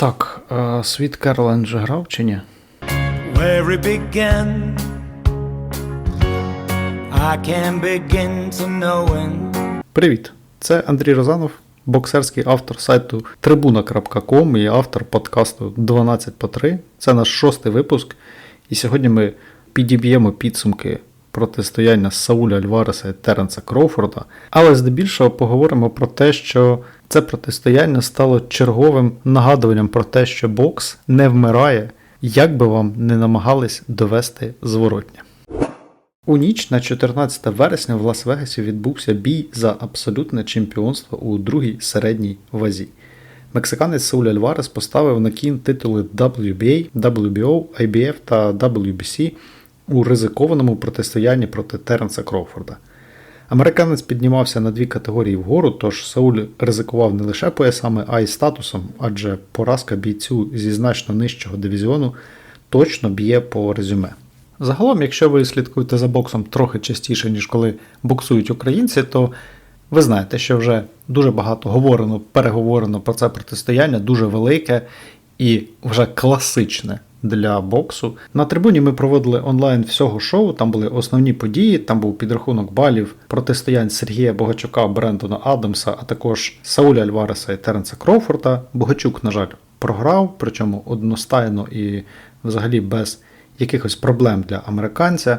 Так, а світ Керлен вже грав чи ні? where it began. I can begin to knowing Привіт! Це Андрій Розанов, боксерський автор сайту tribuna.com і автор подкасту 12 по 3. Це наш шостий випуск. І сьогодні ми підіб'ємо підсумки протистояння Сауля Альвареса і Теренса Кроуфорда. Але здебільшого поговоримо про те, що це протистояння стало черговим нагадуванням про те, що бокс не вмирає, як би вам не намагались довести зворотня. У ніч на 14 вересня в Лас-Вегасі відбувся бій за абсолютне чемпіонство у другій середній вазі. Мексиканець Сауль Альварес поставив на кін титули WBA, WBO, IBF та WBC у ризикованому протистоянні проти Теренса Кроуфорда. Американець піднімався на дві категорії вгору, тож Сауль ризикував не лише поясами, а й статусом, адже поразка бійцю зі значно нижчого дивізіону точно б'є по резюме. Загалом, якщо ви слідкуєте за боксом трохи частіше, ніж коли боксують українці, то ви знаєте, що вже дуже багато говорено, переговорено про це протистояння, дуже велике і вже класичне для боксу. На трибуні ми проводили онлайн всього шоу. Там були основні події. Там був підрахунок балів протистоянь Сергія Богачука, Брендона Адамса, а також Сауля Альвареса і Теренса Кроуфорда. Богачук, на жаль, програв, причому одностайно і взагалі без якихось проблем для американця.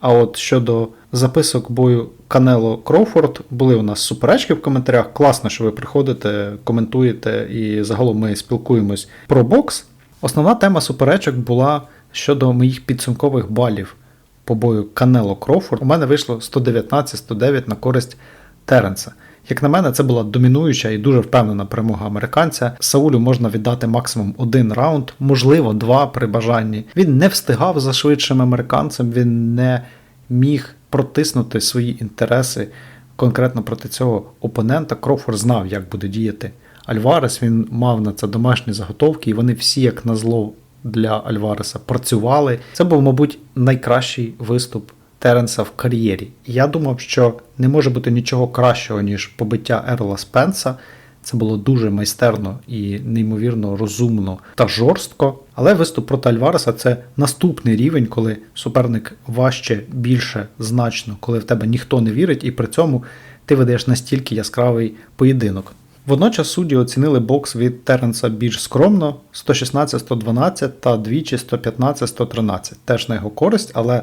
А от щодо записок бою Канело Кроуфорд, були у нас суперечки в коментарях. Класно, що ви приходите, коментуєте і загалом ми спілкуємось про бокс. Основна тема суперечок була щодо моїх підсумкових балів по бою Канело Кроуфорд. У мене вийшло 119-109 на користь Теренса. Як на мене, це була домінуюча і дуже впевнена перемога американця. Саулю можна віддати максимум один раунд, можливо, два при бажанні. Він не встигав за швидшим американцем, він не міг протиснути свої інтереси конкретно проти цього опонента. Крофорд знав, як буде діяти Альварес. Він мав на це домашні заготовки, і вони всі, як на зло для Альвареса, працювали. Це був, мабуть, найкращий виступ. Теренса в кар'єрі. Я думав, що не може бути нічого кращого, ніж побиття Ерла Спенса. Це було дуже майстерно і неймовірно розумно та жорстко. Але виступ проти Альвареса це наступний рівень, коли суперник важче, більше, значно, коли в тебе ніхто не вірить, і при цьому ти ведеш настільки яскравий поєдинок. Водночас судді оцінили бокс від Теренса більш скромно 116-112 та двічі 115-113. Теж на його користь, але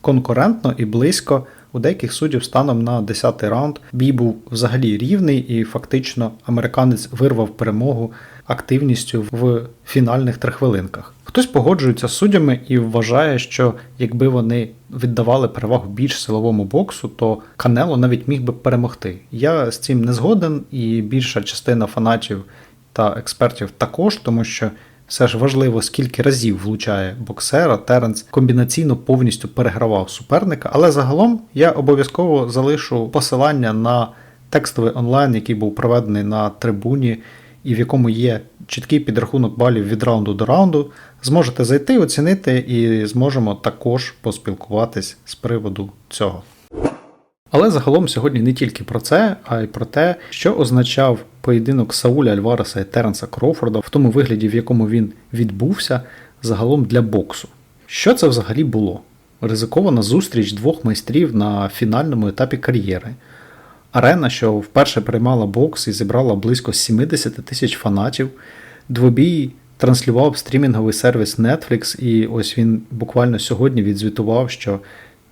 конкурентно і близько. У деяких суддів станом на 10-й раунд бій був взагалі рівний, і фактично американець вирвав перемогу активністю в фінальних трихвилинках. Хтось погоджується з суддями і вважає, що якби вони віддавали перевагу більш силовому боксу, то Канело навіть міг би перемогти. Я з цим не згоден, і більша частина фанатів та експертів також, тому що все ж важливо, скільки разів влучає боксера. Теренс комбінаційно повністю перегравав суперника. Але загалом я обов'язково залишу посилання на текстовий онлайн, який був проведений на трибуні, і в якому є чіткий підрахунок балів від раунду до раунду. Зможете зайти, оцінити і зможемо також поспілкуватись з приводу цього. Але загалом сьогодні не тільки про це, а й про те, що означав поєдинок Сауля Альвареса і Теренса Кроуфорда в тому вигляді, в якому він відбувся загалом для боксу. Що це взагалі було? Ризикована зустріч двох майстрів на фінальному етапі кар'єри. Арена, що вперше приймала бокс і зібрала близько 70 тисяч фанатів. Двобій транслював стрімінговий сервіс Netflix, і ось він буквально сьогодні відзвітував, що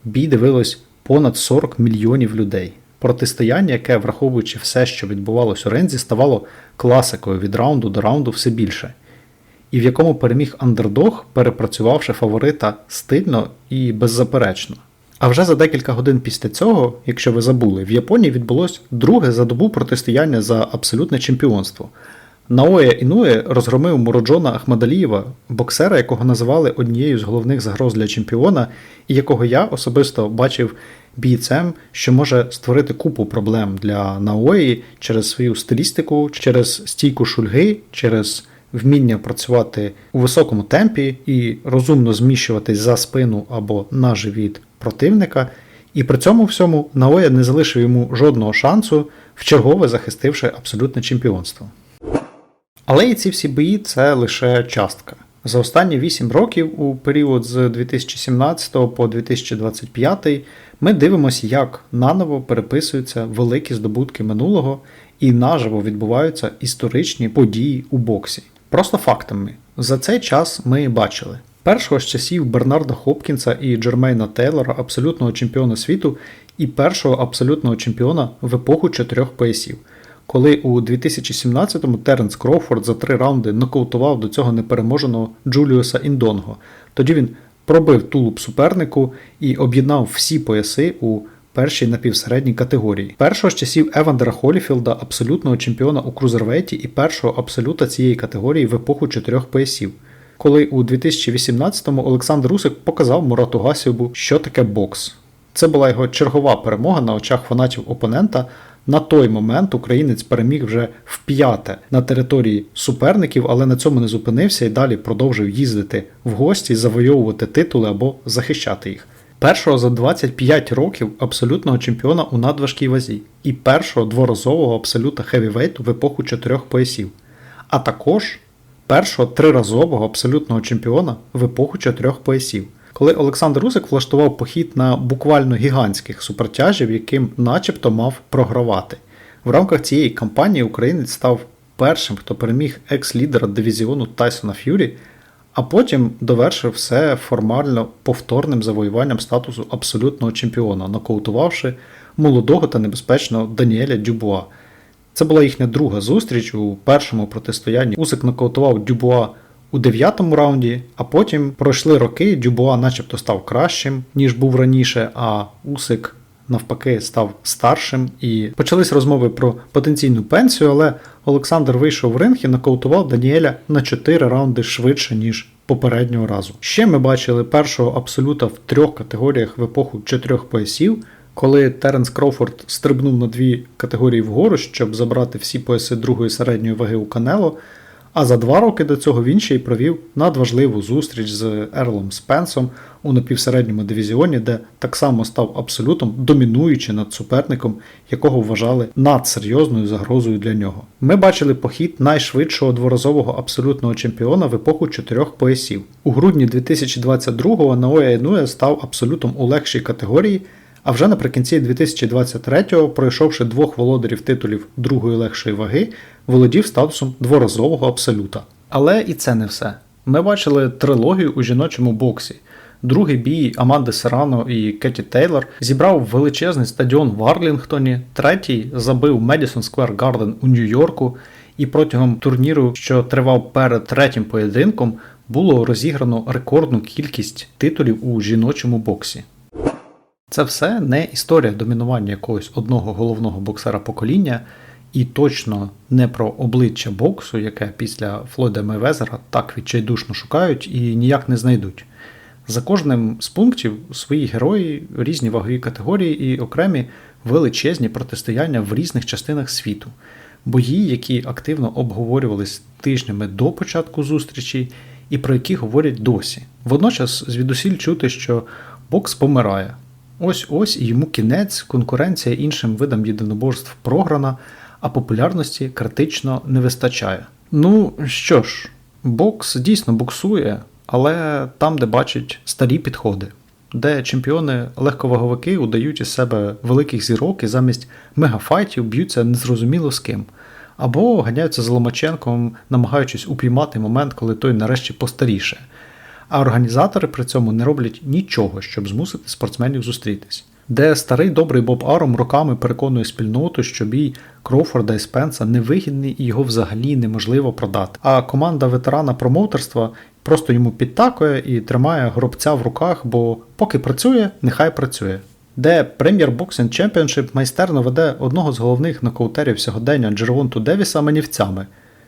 бій дивилось понад 40 мільйонів людей. Протистояння, яке, враховуючи все, що відбувалось у Рензі, ставало класикою від раунду до раунду все більше, і в якому переміг андердог, перепрацювавши фаворита стильно і беззаперечно. А вже за декілька годин після цього, якщо ви забули, в Японії відбулось друге за добу протистояння за абсолютне чемпіонство. Наоя Інує розгромив Мороджона Ахмадалієва, боксера, якого називали однією з головних загроз для чемпіона, і якого я особисто бачив бійцем, що може створити купу проблем для Наої через свою стилістику, через стійку шульги, через вміння працювати у високому темпі і розумно зміщуватись за спину або на живіт противника. І при цьому всьому Наоя не залишив йому жодного шансу, вчергове захистивши абсолютне чемпіонство. Але і ці всі бої це лише частка. За останні 8 років, у період з 2017 по 2025, ми дивимося, як наново переписуються великі здобутки минулого і наживо відбуваються історичні події у боксі. Просто фактами. За цей час ми бачили першого з часів Бернарда Хопкінса і Джермейна Тейлора, абсолютного чемпіона світу, і першого абсолютного чемпіона в епоху чотирьох поясів. Коли у 2017-му Теренс Кроуфорд за три раунди нокаутував до цього непереможеного Джуліуса Індонго. Тоді він пробив тулуб супернику і об'єднав всі пояси у першій напівсередній категорії. Першого з часів Евандера Холіфілда, абсолютного чемпіона у крузервейті і першого абсолюта цієї категорії в епоху чотирьох поясів. Коли у 2018-му Олександр Русик показав Мурату Гасєву, що таке бокс. Це була його чергова перемога на очах фанатів опонента. На той момент українець переміг вже вп'яте на території суперників, але на цьому не зупинився і далі продовжив їздити в гості, завойовувати титули або захищати їх. Першого за 25 років абсолютного чемпіона у надважкій вазі і першого дворазового абсолюта хевівейту в епоху чотирьох поясів, а також першого триразового абсолютного чемпіона в епоху чотирьох поясів коли Олександр Русик влаштував похід на буквально гігантських супертяжів, яким начебто мав програвати. В рамках цієї кампанії українець став першим, хто переміг екс-лідера дивізіону Тайсона Ф'юрі, а потім довершив все формально повторним завоюванням статусу абсолютного чемпіона, нокаутувавши молодого та небезпечного Даніеля Дюбуа. Це була їхня друга зустріч у першому протистоянні. Усик нокаутував Дюбуа у дев'ятому раунді, а потім пройшли роки. Дюбуа, начебто, став кращим, ніж був раніше, а Усик. Навпаки, став старшим і почались розмови про потенційну пенсію, але Олександр вийшов в ринг і нокаутував Даніеля на 4 раунди швидше, ніж попереднього разу. Ще ми бачили першого абсолюта в трьох категоріях в епоху чотирьох поясів, коли Теренс Кроуфорд стрибнув на дві категорії вгору, щоб забрати всі пояси другої середньої ваги у Канело. А за два роки до цього він ще й провів надважливу зустріч з Ерлом Спенсом у напівсередньому дивізіоні, де так само став абсолютом домінуючи над суперником, якого вважали надсерйозною загрозою для нього. Ми бачили похід найшвидшого дворазового абсолютного чемпіона в епоху чотирьох поясів. У грудні 2022-го Наоя Інуя став абсолютом у легшій категорії. А вже наприкінці 2023-го, пройшовши двох володарів титулів другої легшої ваги, володів статусом дворазового абсолюта. Але і це не все. Ми бачили трилогію у жіночому боксі. Другий бій Аманди Серано і Кеті Тейлор зібрав величезний стадіон в Арлінгтоні, третій забив Медісон Сквер Гарден у Нью-Йорку, і протягом турніру, що тривав перед третім поєдинком, було розіграно рекордну кількість титулів у жіночому боксі. Це все не історія домінування якогось одного головного боксера покоління, і точно не про обличчя боксу, яке після Флойда Мейвезера так відчайдушно шукають і ніяк не знайдуть. За кожним з пунктів свої герої, різні вагові категорії і окремі величезні протистояння в різних частинах світу, бої, які активно обговорювались тижнями до початку зустрічі, і про які говорять досі. Водночас звідусіль чути, що бокс помирає. Ось ось йому кінець, конкуренція іншим видам єдиноборств програна, а популярності критично не вистачає. Ну що ж, бокс дійсно боксує, але там, де бачать старі підходи, де чемпіони легковаговики удають із себе великих зірок і замість мегафайтів б'ються незрозуміло з ким. Або ганяються з Ломаченком, намагаючись упіймати момент, коли той нарешті постаріше а організатори при цьому не роблять нічого, щоб змусити спортсменів зустрітись. Де старий добрий Боб Аром роками переконує спільноту, що бій Кроуфорда і Спенса невигідний і його взагалі неможливо продати. А команда ветерана промоутерства просто йому підтакує і тримає гробця в руках, бо поки працює, нехай працює. Де Premier Boxing Championship майстерно веде одного з головних нокаутерів сьогодення Джервонту Девіса манівцями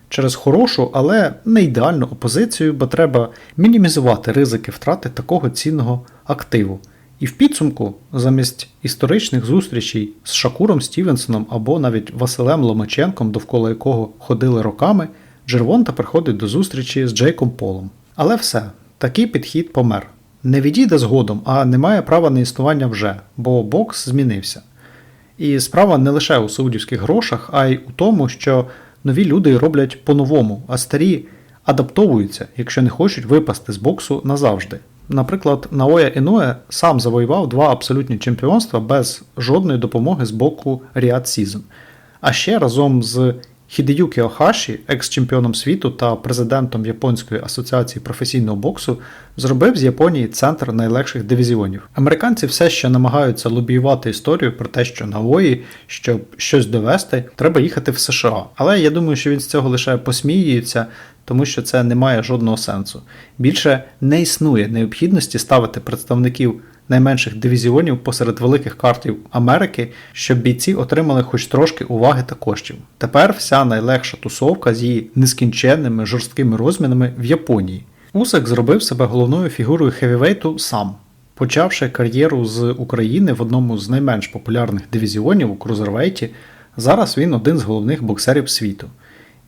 через хорошу, але не ідеальну опозицію, бо треба мінімізувати ризики втрати такого цінного активу. І в підсумку, замість історичних зустрічей з Шакуром Стівенсоном або навіть Василем Ломаченком, довкола якого ходили роками, Джервонта приходить до зустрічі з Джейком Полом. Але все, такий підхід помер. Не відійде згодом, а не має права на існування вже, бо бокс змінився. І справа не лише у саудівських грошах, а й у тому, що нові люди роблять по-новому, а старі адаптовуються, якщо не хочуть випасти з боксу назавжди. Наприклад, Наоя Інуе сам завоював два абсолютні чемпіонства без жодної допомоги з боку Riyadh Season. А ще разом з Хідеюкі Охаші, екс-чемпіоном світу та президентом Японської асоціації професійного боксу, зробив з Японії центр найлегших дивізіонів. Американці все ще намагаються лобіювати історію про те, що Наої, щоб щось довести, треба їхати в США. Але я думаю, що він з цього лише посміюється, тому що це не має жодного сенсу. Більше не існує необхідності ставити представників найменших дивізіонів посеред великих картів Америки, щоб бійці отримали хоч трошки уваги та коштів. Тепер вся найлегша тусовка з її нескінченними жорсткими розмінами в Японії. Усик зробив себе головною фігурою хевівейту сам, почавши кар'єру з України в одному з найменш популярних дивізіонів у крузервейті. Зараз він один з головних боксерів світу.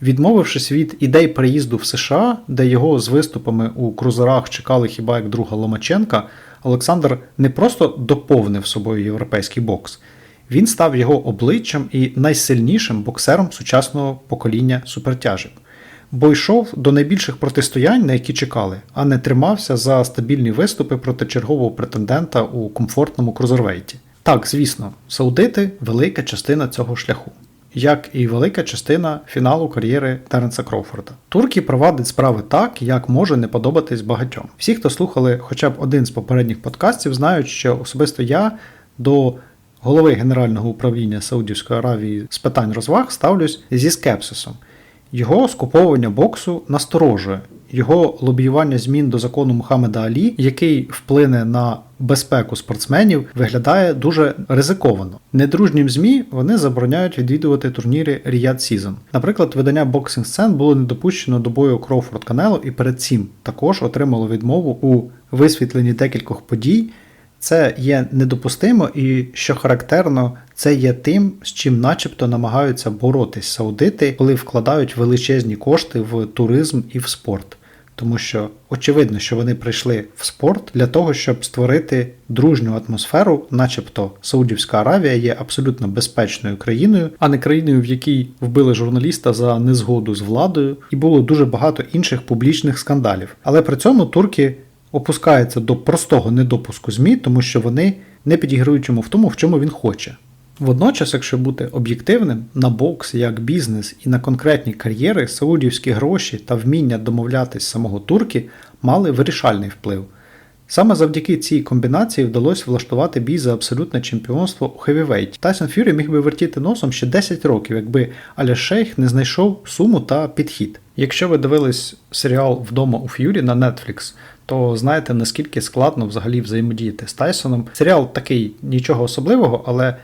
Відмовившись від ідей переїзду в США, де його з виступами у крузерах чекали хіба як друга Ломаченка, Олександр не просто доповнив собою європейський бокс, він став його обличчям і найсильнішим боксером сучасного покоління супертяжів, бо йшов до найбільших протистоянь, на які чекали, а не тримався за стабільні виступи проти чергового претендента у комфортному крузервейті. Так, звісно, саудити велика частина цього шляху як і велика частина фіналу кар'єри Теренса Кроуфорда. Туркі провадить справи так, як може не подобатись багатьом. Всі, хто слухали хоча б один з попередніх подкастів, знають, що особисто я до голови Генерального управління Саудівської Аравії з питань розваг ставлюсь зі скепсисом. Його скуповування боксу насторожує. Його лобіювання змін до закону Мухаммеда Алі, який вплине на безпеку спортсменів, виглядає дуже ризиковано. Недружнім ЗМІ вони забороняють відвідувати турніри Riyadh Season. Наприклад, видання Boxing Scene було не допущено до бою Кроуфорд Канело і перед цим також отримало відмову у висвітленні декількох подій. Це є недопустимо і, що характерно, це є тим, з чим начебто намагаються боротись саудити, коли вкладають величезні кошти в туризм і в спорт. Тому що очевидно, що вони прийшли в спорт для того, щоб створити дружню атмосферу, начебто Саудівська Аравія є абсолютно безпечною країною, а не країною, в якій вбили журналіста за незгоду з владою, і було дуже багато інших публічних скандалів. Але при цьому турки опускаються до простого недопуску ЗМІ, тому що вони не підіграють йому в тому, в чому він хоче. Водночас, якщо бути об'єктивним, на бокс як бізнес і на конкретні кар'єри саудівські гроші та вміння домовлятись самого турки мали вирішальний вплив. Саме завдяки цій комбінації вдалося влаштувати бій за абсолютне чемпіонство у хевівейті. Тайсон Фюрі міг би вертіти носом ще 10 років, якби Аля Шейх не знайшов суму та підхід. Якщо ви дивились серіал Вдома у Ф'юрі на Netflix, то знаєте наскільки складно взагалі взаємодіяти з Тайсоном. Серіал такий нічого особливого, але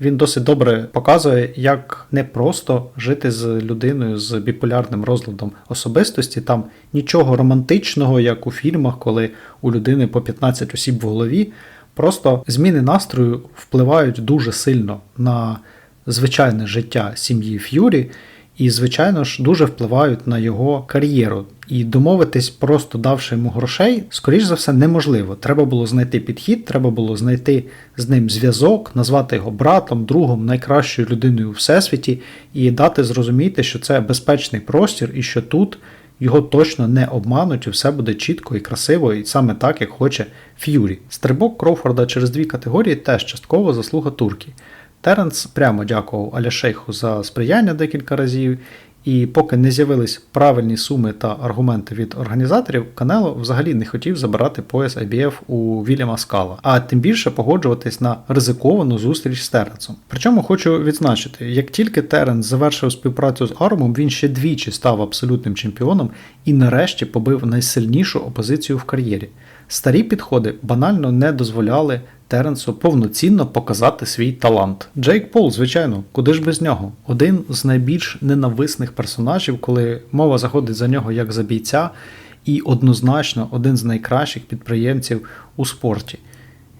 він досить добре показує, як не просто жити з людиною з біполярним розладом особистості. Там нічого романтичного, як у фільмах, коли у людини по 15 осіб в голові. Просто зміни настрою впливають дуже сильно на звичайне життя сім'ї Ф'юрі. І, звичайно ж, дуже впливають на його кар'єру. І домовитись, просто давши йому грошей, скоріш за все, неможливо. Треба було знайти підхід, треба було знайти з ним зв'язок, назвати його братом, другом, найкращою людиною у всесвіті, і дати зрозуміти, що це безпечний простір, і що тут його точно не обмануть, і все буде чітко і красиво, і саме так, як хоче Ф'юрі. Стрибок Кроуфорда через дві категорії теж частково заслуга турки. Теренс прямо дякував Аля Шейху за сприяння декілька разів, і поки не з'явились правильні суми та аргументи від організаторів, Канело взагалі не хотів забирати пояс IBF у Вільяма Скала, а тим більше погоджуватись на ризиковану зустріч з Теренсом. Причому хочу відзначити, як тільки Теренс завершив співпрацю з Армом, він ще двічі став абсолютним чемпіоном і нарешті побив найсильнішу опозицію в кар'єрі. Старі підходи банально не дозволяли Теренсу повноцінно показати свій талант. Джейк Пол, звичайно, куди ж без нього? Один з найбільш ненависних персонажів, коли мова заходить за нього як за бійця, і однозначно один з найкращих підприємців у спорті.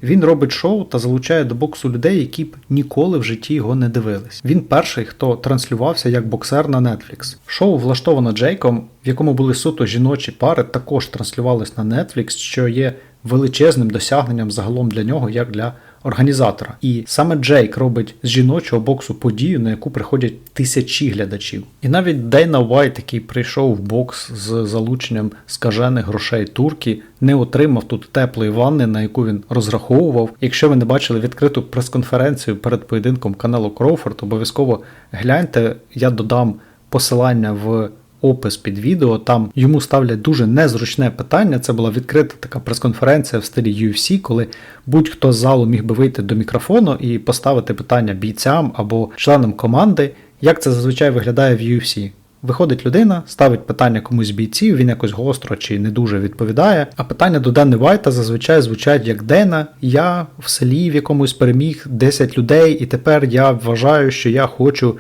Він робить шоу та залучає до боксу людей, які б ніколи в житті його не дивились. Він перший, хто транслювався як боксер на Netflix. Шоу влаштовано Джейком, в якому були суто жіночі пари, також транслювались на Netflix, що є величезним досягненням загалом для нього, як для організатора. І саме Джейк робить з жіночого боксу подію, на яку приходять тисячі глядачів. І навіть Дейна Вайт, який прийшов в бокс з залученням скажених грошей турки, не отримав тут теплої ванни, на яку він розраховував. Якщо ви не бачили відкриту прес-конференцію перед поєдинком каналу Кроуфорд, обов'язково гляньте, я додам посилання в опис під відео. Там йому ставлять дуже незручне питання. Це була відкрита така прес-конференція в стилі UFC, коли будь-хто з залу міг би вийти до мікрофону і поставити питання бійцям або членам команди, як це зазвичай виглядає в UFC. Виходить людина, ставить питання комусь з бійців, він якось гостро чи не дуже відповідає. А питання до Дени Вайта зазвичай звучать як Дена, я в селі в якомусь переміг 10 людей, і тепер я вважаю, що я хочу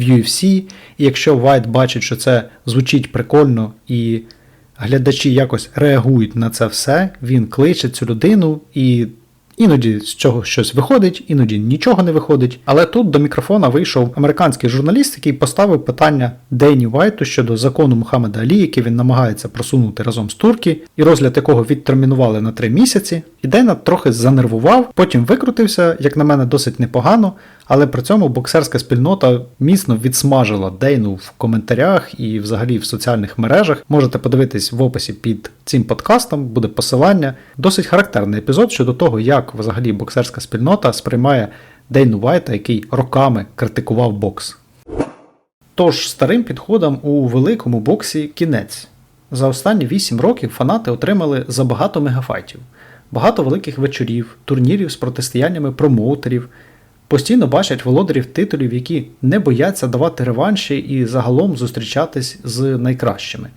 в UFC. І якщо Вайт бачить, що це звучить прикольно і глядачі якось реагують на це все, він кличе цю людину і. Іноді з цього щось виходить, іноді нічого не виходить. Але тут до мікрофона вийшов американський журналіст, який поставив питання Дейні Вайту щодо закону Мухаммеда Алі, який він намагається просунути разом з турки, і розгляд якого відтермінували на три місяці. І Дейна трохи занервував, потім викрутився, як на мене, досить непогано. Але при цьому боксерська спільнота міцно відсмажила Дейну в коментарях і взагалі в соціальних мережах. Можете подивитись в описі під цим подкастом, буде посилання. Досить характерний епізод щодо того, як взагалі боксерська спільнота сприймає Дейну Вайта, який роками критикував бокс. Тож старим підходам у великому боксі кінець. За останні 8 років фанати отримали забагато мегафайтів, багато великих вечорів, турнірів з протистояннями промоутерів, постійно бачать володарів титулів, які не бояться давати реванші і загалом зустрічатись з найкращими.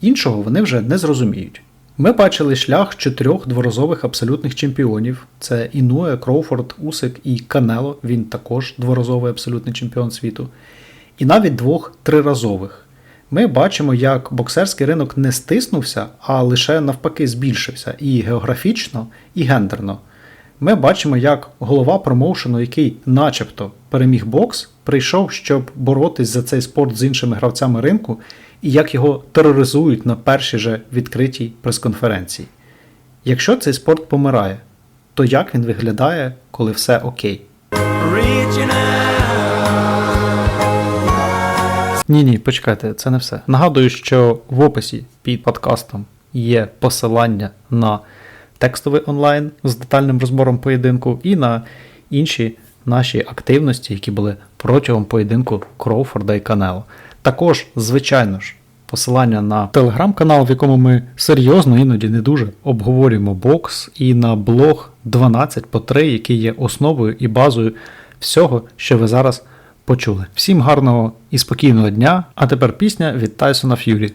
Іншого вони вже не зрозуміють. Ми бачили шлях чотирьох дворазових абсолютних чемпіонів: це Інуе, Кроуфорд, Усик і Канело. Він також дворазовий абсолютний чемпіон світу. І навіть двох триразових. Ми бачимо, як боксерський ринок не стиснувся, а лише навпаки збільшився і географічно, і гендерно. Ми бачимо, як голова промоушену, який начебто переміг бокс, прийшов, щоб боротись за цей спорт з іншими гравцями ринку, і як його тероризують на першій же відкритій прес-конференції. Якщо цей спорт помирає, то як він виглядає, коли все окей? Ні, ні, почекайте, це не все. Нагадую, що в описі під подкастом є посилання на текстовий онлайн з детальним розбором поєдинку і на інші наші активності, які були протягом поєдинку Кроуфорда і Канело. Також, звичайно ж, посилання на телеграм-канал, в якому ми серйозно іноді не дуже обговорюємо бокс, і на блог 12 по 3, який є основою і базою всього, що ви зараз почули. Всім гарного і спокійного дня. А тепер пісня від Тайсона Ф'юрі.